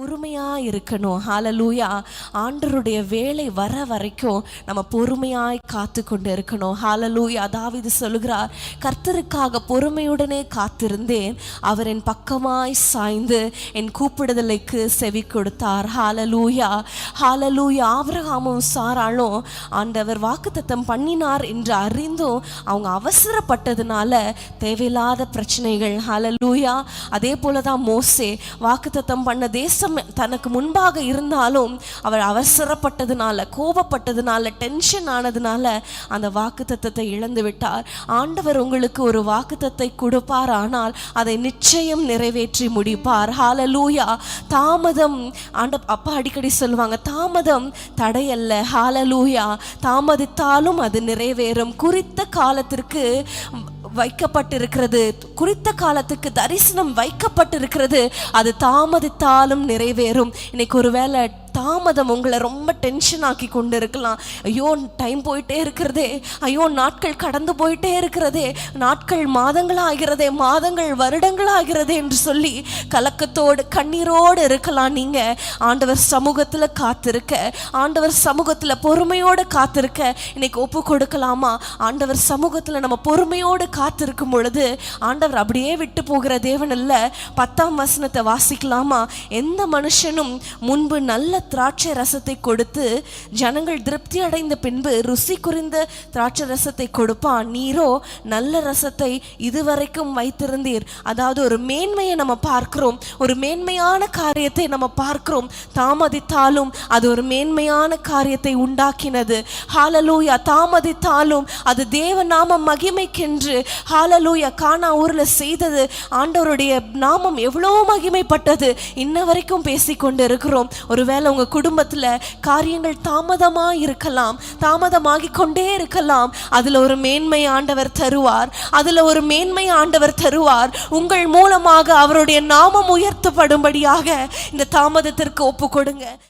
பொறுமையாக இருக்கணும். ஹாலலூயா ஆண்டருடைய வேலை வர வரைக்கும் நம்ம பொறுமையாய் காத்து கொண்டு இருக்கணும். ஹாலலூயா தாவீது சொல்லுகிறார் கர்த்தருக்காக பொறுமையுடனே காத்திருந்தேன். அவர் என் பக்கமாய் சாய்ந்து என் கூப்பிடுதலைக்கு செவி கொடுத்தார். ஹாலலூயா ஹாலலூயா ஆவரகாமும் சாராளும் ஆண்டவர் வாக்குத்தத்தம் பண்ணினார் என்று அறிந்தும் அவங்க அவசரப்பட்டதுனால தேவையில்லாத பிரச்சனைகள். ஹாலலூயா அதே போல தான் மோசே வாக்குத்தத்தம் பண்ண தேசம் தனக்கு முன்பாக இருந்தாலும் அவர் அவசரப்பட்டதுனால கோபப்பட்டதுனால டென்ஷன் ஆனதுனால அந்த வாக்குத்தத்தத்தை இழந்து விட்டார். ஆண்டவர் உங்களுக்கு ஒரு வாக்குத்தத்தை கொடுப்பார் ஆனால் அதை நிச்சயம் நிறைவேற்றி முடிப்பார். ஹாலலூயா தாமதம் ஆண்ட அப்பா அடிக்கடி சொல்லுவாங்க தாமதம் தடையல்ல. ஹாலலூயா தாமதித்தாலும் அது நிறைவேறும். குறித்த காலத்திற்கு வைக்கப்பட்டிருக்கிறது. குறித்த காலத்துக்கு தரிசனம் வைக்கப்பட்டிருக்கிறது. அது தாமதித்தாலும் நிறைவேறும். இன்னைக்கு ஒருவேளை தாமதம் உங்களை ரொம்ப டென்ஷன் ஆக்கி கொண்டு இருக்கலாம் ஐயோ டைம் போயிட்டே இருக்கிறதே. ஐயோ நாட்கள் கடந்து போயிட்டே இருக்கிறதே. நாட்கள் மாதங்கள் ஆகிறதே மாதங்கள் வருடங்கள் ஆகிறதே என்று சொல்லி கலக்கத்தோடு கண்ணீரோடு இருக்கலாம் நீங்க. ஆண்டவர் சமூகத்தில் காத்திருக்க ஆண்டவர் சமூகத்தில் பொறுமையோடு காத்திருக்க இன்னைக்கு ஒப்பு கொடுக்கலாமா? ஆண்டவர் சமூகத்தில் நம்ம பொறுமையோடு காத்திருக்கும் பொழுது ஆண்டவர் அப்படியே விட்டு போகிற தேவன் அல்ல பத்தாம் வசனத்தை வாசிக்கலாமா? எந்த மனுஷனும் முன்பு நல்ல திராட்சை ரசத்தை கொடுத்து ஜனங்கள் திருப்தி அடைந்த பின்பு ருசி குறைந்த திராட்சை ரசத்தை கொடுப்பான் நீரோ நல்ல ரசத்தை இதுவரைக்கும் வைத்திருந்தீர். அதாவது ஒரு மேன்மையை நம்ம பார்க்கிறோம் ஒரு மேன்மையான காரியத்தை நம்ம பார்க்கிறோம் தாமதித்தாலும் அது ஒரு மேன்மையான காரியத்தை உண்டாக்கினது. ஹாலலூயா தாமதித்தாலும் அது தேவ நாம மகிமைக்கென்று ஹாலலூயா காணா ஊர்ல செய்தது ஆண்டவருடைய நாமம் எவ்வளோ மகிமைப்பட்டது இன்ன வரைக்கும் பேசிக்கொண்டு இருக்கிறோம் ஒருவேளை அவங்க குடும்பத்தில் காரியங்கள் தாமதமாக இருக்கலாம் தாமதமாகி கொண்டே இருக்கலாம். அதில் ஒரு மேன்மை ஆண்டவர் தருவார். அதில் ஒரு மேன்மை ஆண்டவர் தருவார். உங்கள் மூலமாக அவருடைய நாமம் உயர்த்தப்படும்படியாக இந்த தாமதத்திற்கு ஒப்பு கொடுங்க.